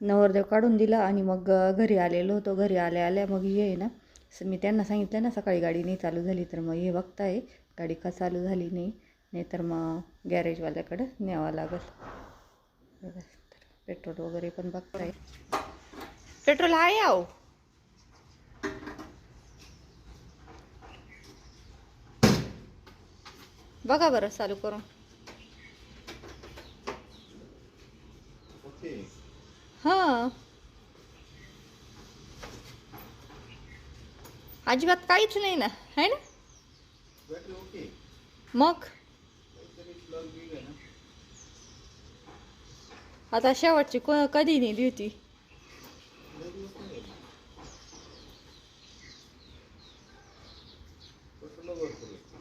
नवरदेव काढून दिला आणि मग घरी आलेलो होतो. घरी आल्या आल्या मग हे आहे ना मी त्यांना सांगितलं ना सकाळी गाडी नाही चालू झाली तर मग हे बघताय गाडी का चालू झाली नाही नाहीतर मग गॅरेजवाल्याकडं न्यावं लागल. तर पेट्रोल वगैरे पण बघताय. पेट्रोल आहे आहो बघा बरं चालू करून ओके हां अजिबात काहीच नाही ना है ना? मग? आता शेवटची को कधी नेली होती?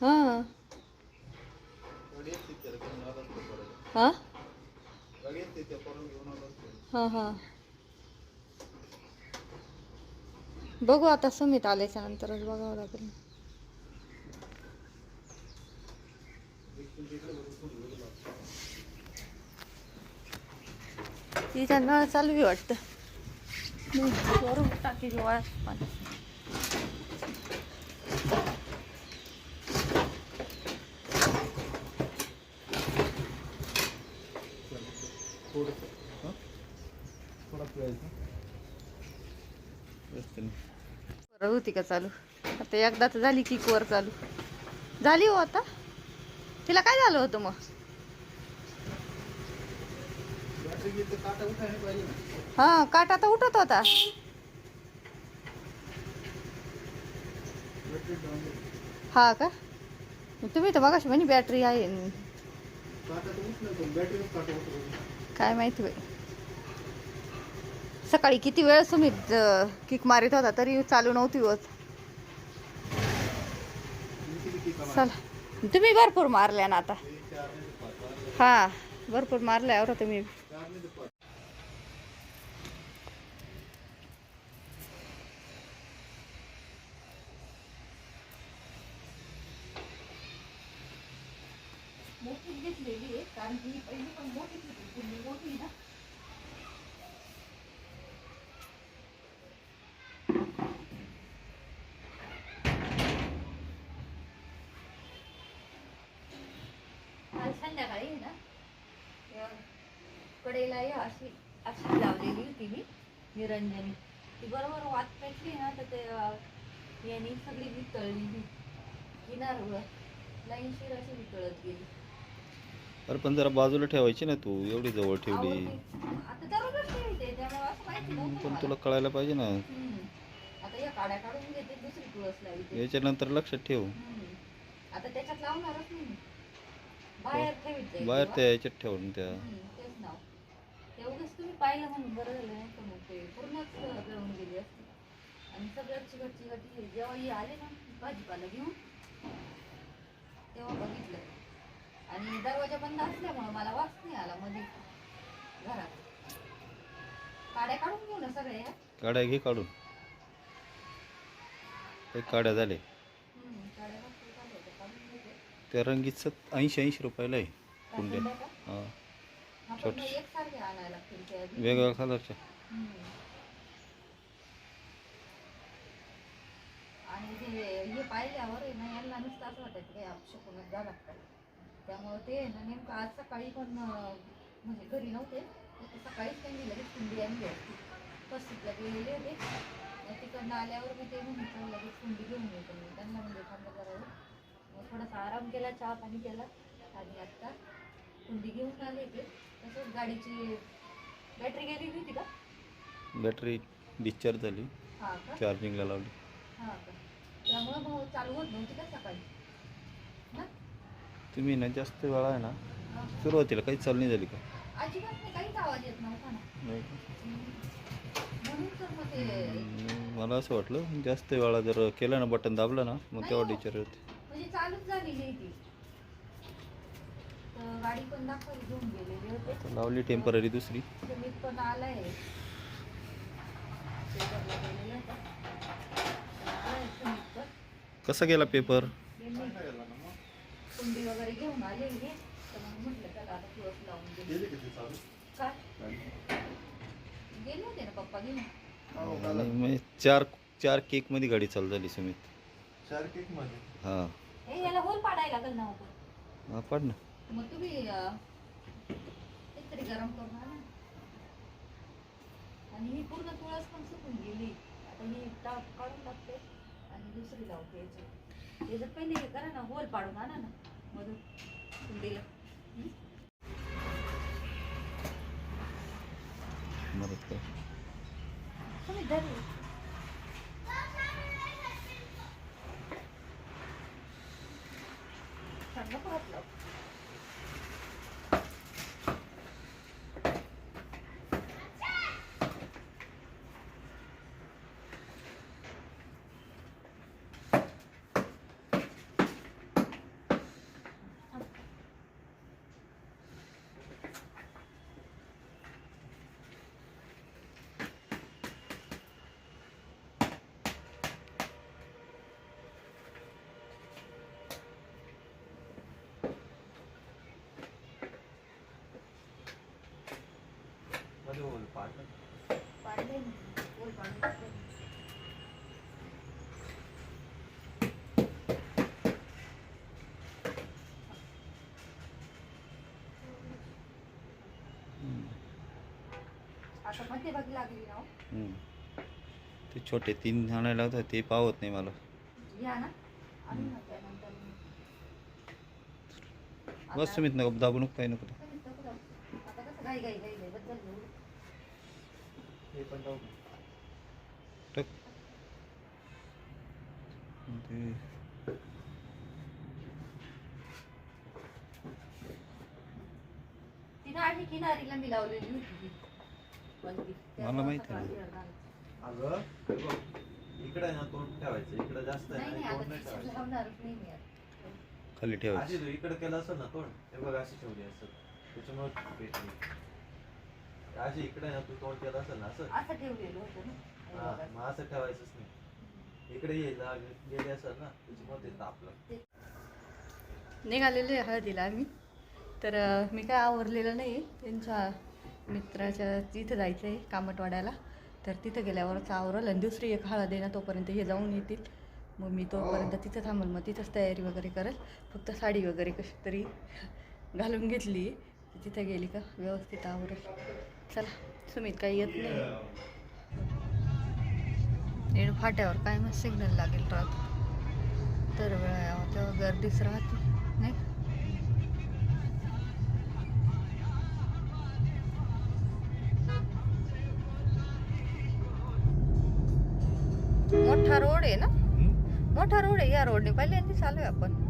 नाही हां. हां? हां हां. बघू आता समित आल्याच्या नंतरच बघावं लागेल. तिच्या नळ चालू वाटतं. टाकी वाळत पाणी थोडंसं, हं? थोडा पिळायचा. जास्त नाही. बरं होती का चालू आता एकदा तर झाली की वर चालू झाली हो आता तिला काय झालं होतं मग. हा काटा तर उठत होता. हा का तुम्ही तर बघा म्हणे बॅटरी आहे. काय माहिती बाई सकाळी किती वेळ तुम्ही किक मारित होता तरी चालू नव्हती होत. चला. तुम्ही भरपूर मारल्या ना आता. हां हा भरपूर मारल्यावर तुम्ही. संध्याकाळी आहे ना कडेला ही अशी अशी लावलेली होती मी निरंजनी ती बरोबर वात पेटली ना तर ते याने सगळी वितळली ती किनारवर लाईनशीर अशी वितळत गेली अरे पण जरा बाजूला ठेवायची ना तू एवढी जवळ ठेवली. आता दररोजच ठेवते त्यामुळे असं माहिती नव्हतं पण. तुला कळायला पाहिजे ना. आता या काड्या काढून घेते दुसरी तुळस लावते याच्या नंतर लक्षात ठेव. आता त्याच्यात लावणारच नाही. बाहेर ठेवीत जाईल बाहेर तेव्हा. त्या याच्यात ठेवून त्या. तेच नाव तुम्ही पाहिलं म्हणून बरं झालं नाही तर मग ते? पूर्णच गळून गेली असती. आणि हे जेव्हा हे आले ना भाजीपाला घेऊन तेव्हा बघितलं. आणि दरवाजा बंद असल्यामुळं मला वास नाही आला मध्ये. घरात. काड्या काढून घेऊ ना सगळ्या? काड्या घे काढून. काड्या झाले हम्म, काड्या मस्त चालू होत्या, काढून घेते. त्या रंगीत सत ऐंशी ऐंशी रुपयाला आहे कुंड्या? हां. हा, बी. वेगवेगळ्या कलरच्या हे त्यामुळे ते आहे ना नेमकं आज सकाळी पण म्हणजे घरी नव्हते. सकाळीच त्यांनी लगेच कुंडी आणली होती. पस्तीसला गेलेले होते. तिकडनं आल्यावर मी ते म्हणून चल लगेच कुंडी घेऊन येतो मी. त्यांना म्हणजे थांबा करावं मग थोडासा आराम केला चहा पाणी केला आणि आत्ता कुंडी घेऊन आले ते तसंच गाडीची बॅटरी गेली होती का? बॅटरी डिस्चार्ज झाली. हा का? चार्जिंगला लावली. हा का? त्यामुळे मग चालू होत नव्हती का सकाळी? तुम्ही ना जास्त वेळा आहे ना. सुरुवातीला काही चालू नाही झाली का? अजिबात नाही काहीच आवाज येत नव्हता ना. नाही का? म्हणून तर मग ते हम्म, मला असं वाटलं जास्त वेळा जर केलं ना बटन दाबलं ना मग तेव्हा हो. डिस्चार्ज होते. म्हणजे चालूच झालेली आहे ती. तर गाडी पण दाखवली घेऊन गेलेली होते. लावली टेंपररी दुसरी. सुमित पण आलाय. शेजारला गेलेला होता. आलाय सुमित पण. कसा गेला पेपर कुंडी वगैरे घेऊन आले हे तर मग म्हटलं त्याला आता दिवस लावून गेले काय गेले होते ना पप्पा घेऊन हो, आणि घाला. मग चार चार केकमध्ये गाडी चालू झाली सुमित. चार केकमध्ये हा. ए याला होल पाडायला लागेल ना आपण. हा पाड ना. मग तुम्ही अं, काहीतरी गरम करून आणा. आणि ही पूर्ण तुळस पण सुकून गेली. आता ही टाक काढून टाकते आणि दुसरी लावते याच्यात त्याच्यात पहिले हे करा ना होल पाडून आणा ना. मधून कुंडीला. हं? मदत कर. तुम्ही धर. थंड परत लावमध्ये होल पाठ पाडले ना होल पाडून टाकले. असं मध्यभागी लागली ना हो. हम्म. ते छोटे तीन आणायला होतं ते पावत नाही मला या ना आणू ना त्यानंतर बस आता- सुमित नको दाबू नको काही नको आता कसं घाई घाई घाई घाई बद्दल घेऊ हे पण आधी किनारीला मी लावलेली होती. मला माहिती आहे. अगं इकडे ना तोंड ठेवायचं इकडे जास्त. खाली ठेवायचं इकडे केलं असेल ना तोंड हे बघ अशी ठेवली असेल त्याच्यामुळे अशी इकडे आहे ना तू तोंड केलं असेल ना असं. असं ठेवलेलं होतं ना. हे हा. मग असं ठेवायचंच नाही. इकडे यायला गेली असेल ना त्याच्यामुळे ते तापलं. निघालेले आहे हळदीला आम्ही. तर अं, मी काय आवरलेलं नाही त्यांच्या मित्राच्या तिथं जायचं आहे कामटवाड्याला. तर तिथं गेल्यावरच आवरल आणि दुसरी एक हळद आहे ना तोपर्यंत हे जाऊन येतील. मग मी तोपर्यंत तिथं थांबल. मग तिथंच तयारी वगैरे करेल. फक्त साडी वगैरे कशी तरी घालून घेतली. तिथं गेली का? व्यवस्थित आवरेल. चला सुमित काही येत नाही. नेड फाट्यावर काय मग सिग्नल लागेल राहतो तर वेळा यावं तेव्हा गर्दीच राहते नाही? मोठा रोड आहे ना? मोठा रोड आहे या रोडने. पहिल्यांदा चालू आहे आपण.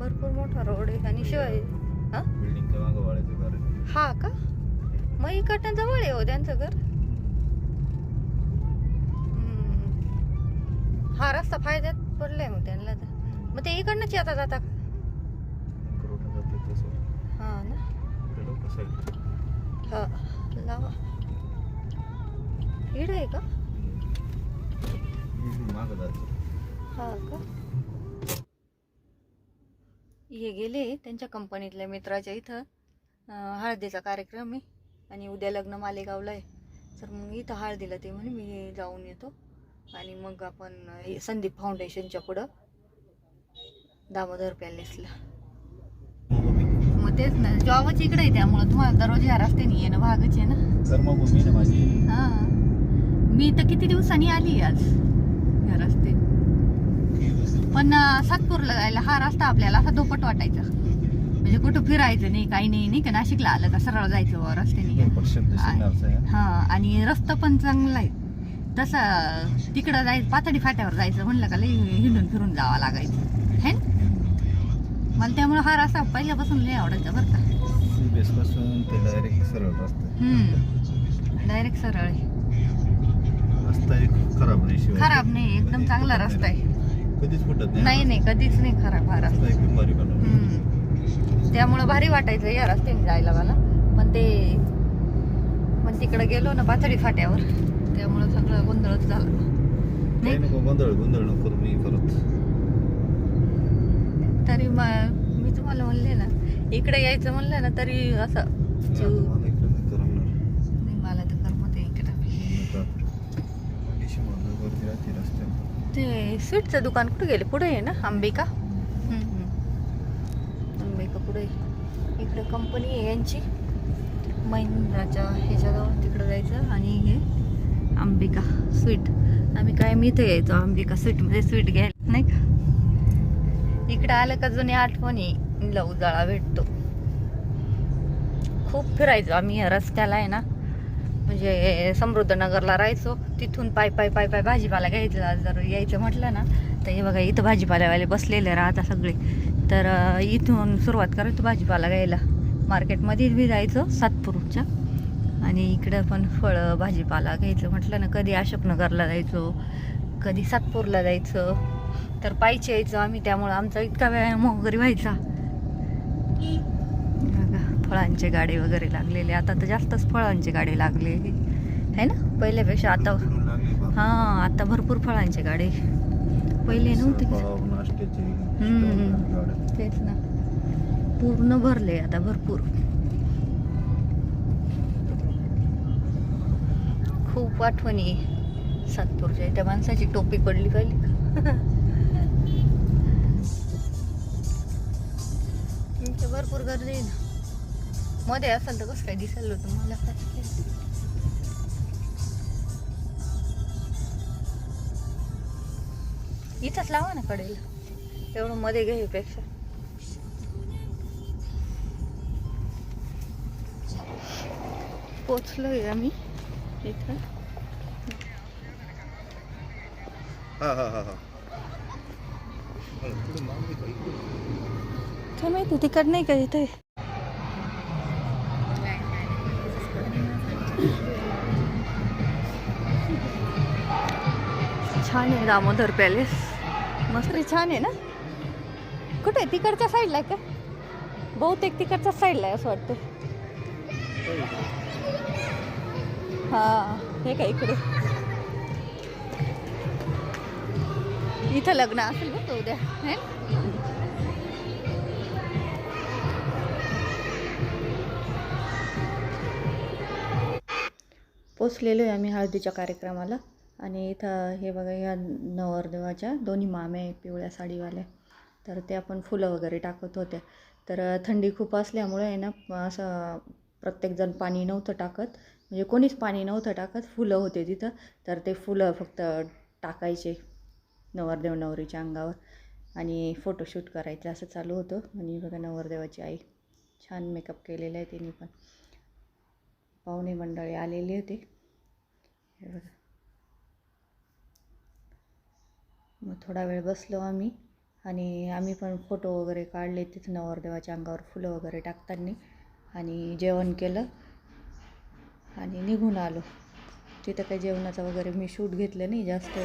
भरपूर मोठा रोड आहे आणि शिवाय हा? बिल्डिंगच्या मागं वाढायचं घर हा का? मग इकडनं जवळ आहे हो त्यांचं घर. हम्म. हा रस्ता फायद्यात पडलाय मग त्यांना तर. मग ते इकडनंच येता जाता का? करून जाते तसं हा ना. इकडे लोक साईड हा. लावा. इड आहे का? हा का? हे गेले त्यांच्या कंपनीतल्या मित्राच्या इथं. हळदीचा कार्यक्रम आहे आणि उद्या लग्न मालेगावला आहे. तर मग इथं हळदीला ते म्हणे मी जाऊन येतो. आणि मग आपण संदीप फाउंडेशनच्या पुढं दामोदर पॅलेसला. मग तेच ना जॉबच इकडे आहे त्यामुळं तुम्हाला दररोज या रस्त्याने येणं भागच आहे ना. कर्मभूमी ना माझी हा. मी तर किती दिवसांनी आली आज. या रस्ते पण सातपूरला जायला हा रस्ता आपल्याला असा धोपट वाटायचा. म्हणजे कुठं फिरायचं नाही काही नाही नाही का? नाशिकला आलं का सरळ जायचं रस्त्याने. हा आणि रस्ता पण चांगला आहे. तसा तिकडं जायचं पातळी फाट्यावर जायचं म्हणलं का लई हिंडून फिरून जावं लागायचं. है मला त्यामुळे हा रस्ता पहिल्यापासून लय आवडायचा बरं का. डायरेक्ट सरळ डायरेक्ट सरळ आहे. रस्ता एक खराब नाही शिवाय. खराब नाही एकदम चांगला रस्ता आहे. कधीच फुटत नाही नाही कधीच नाही खराब हा रस्ता एकदम भारी बनवला. हम्म. त्यामुळं भारी वाटायचं या रस्त्याने जायला मला. पण ते पण तिकडे गेलो ना पाथडी फाट्यावर त्यामुळं सगळं गोंधळच झालं. काही नको गोंधळ गोंधळ नको करू मी करत तरी म- मी तुम्हाला म्हणले ना इकडे यायचं म्हणलं ना तरी असं जीव मला इकडे नाही करमणार. नाही मला तर करमत आहे इकडं आता मगाशी म्हणलं गर्दी राहते रस्त्यावर. ते स्वीटचं दुकान कुठे गेले? पुढे आहे ना? अंबिका? अंबिका पुढे आहे. इकडे कंपनी आहे यांची. महिंद्राच्या ह्याच्याजवळ तिकडं जायचं आणि हे अंबिका स्वीट. आम्ही काय मी इथे यायचो अंबिका स्वीटमध्ये स्वीट घ्यायला नाही का? इकडे आलं का जुनी आठवणी लव जाळा भेटतो. खूप फिरायचो आम्ही या रस्त्याला आहे ना? म्हणजे समृद्धनगरला राहायचो. तिथून पाय पाय पाय पाय भाजीपाला घ्यायचा जर यायचं म्हटलं ना तर हे बघा इथं भाजीपाल्यावाले बसलेले राहता सगळे. तर इथून सुरुवात करायचो भाजीपाला घ्यायला. मार्केटमध्ये बी जायचं सातपूरच्या. आणि इकडं पण फळं भाजीपाला घ्यायचं म्हटलं ना कधी अशोकनगरला जायचो कधी सातपूरला जायचं. तर पायचे यायचो आम्ही त्यामुळं आमचा इतका व्यायाम वगैरे व्हायचा. फळांचे गाडे वगैरे लागलेले. आता तर जास्तच फळांचे गाडे लागले आहे ना? पहिल्यापेक्षा आता. हां आता भरपूर फळांचे गाडे. पहिले नव्हते. तेच ना. पूर्ण भरले आता भरपूर. खूप आठवणी सातपूरच्या त्या माणसाची टोपी पडली पाहिली भरपूर गर्दी ना. मध्ये असेल तर कसं काय दिसायला होतं? मला काय. इथंच लावा ना कडेला. एवढं मध्ये घ्यायपेक्षा पोचलोय आम्ही इथं. हा हा हा हा. माहिती तिकड नाही का इथे? छान आहे दामोदर पॅलेस. मस्त. छान आहे ना? कुठे? तिकडच्या साईडला आहे का? बहुतेक तिकडच्या साईडला आहे असं वाटतं हा हे काय इकडे? इथं लग्न असेल बघ उद्या है? ना? पोचलेलो आहे आम्ही हळदीच्या कार्यक्रमाला. आणि इथं हे बघा या नवरदेवाच्या दोन्ही मामे पिवळ्या साडीवाल्या. तर ते आपण फुलं वगैरे टाकत होत्या तर थंडी खूप असल्यामुळे आहे ना असं प्रत्येकजण पाणी नव्हतं टाकत. म्हणजे कोणीच पाणी नव्हतं टाकत फुलं होते तिथं. तर ते फुलं फक्त टाकायचे नवरदेव नवरीच्या अंगावर आणि फोटोशूट करायचं असं चालू होतं. आणि बघा नवरदेवाची आई छान मेकअप केलेला आहे तिने पण. पाहुणे मंडळी आलेली होती. हे बघा. मग थोडा वेळ बसलो आम्ही आणि आम्ही पण फोटो वगैरे काढले तिथं नवरदेवाच्या अंगावर फुलं वगैरे टाकताना आणि जेवण केलं आणि निघून आलो. तिथं काही जेवणाचं वगैरे मी शूट घेतलं नाही जास्त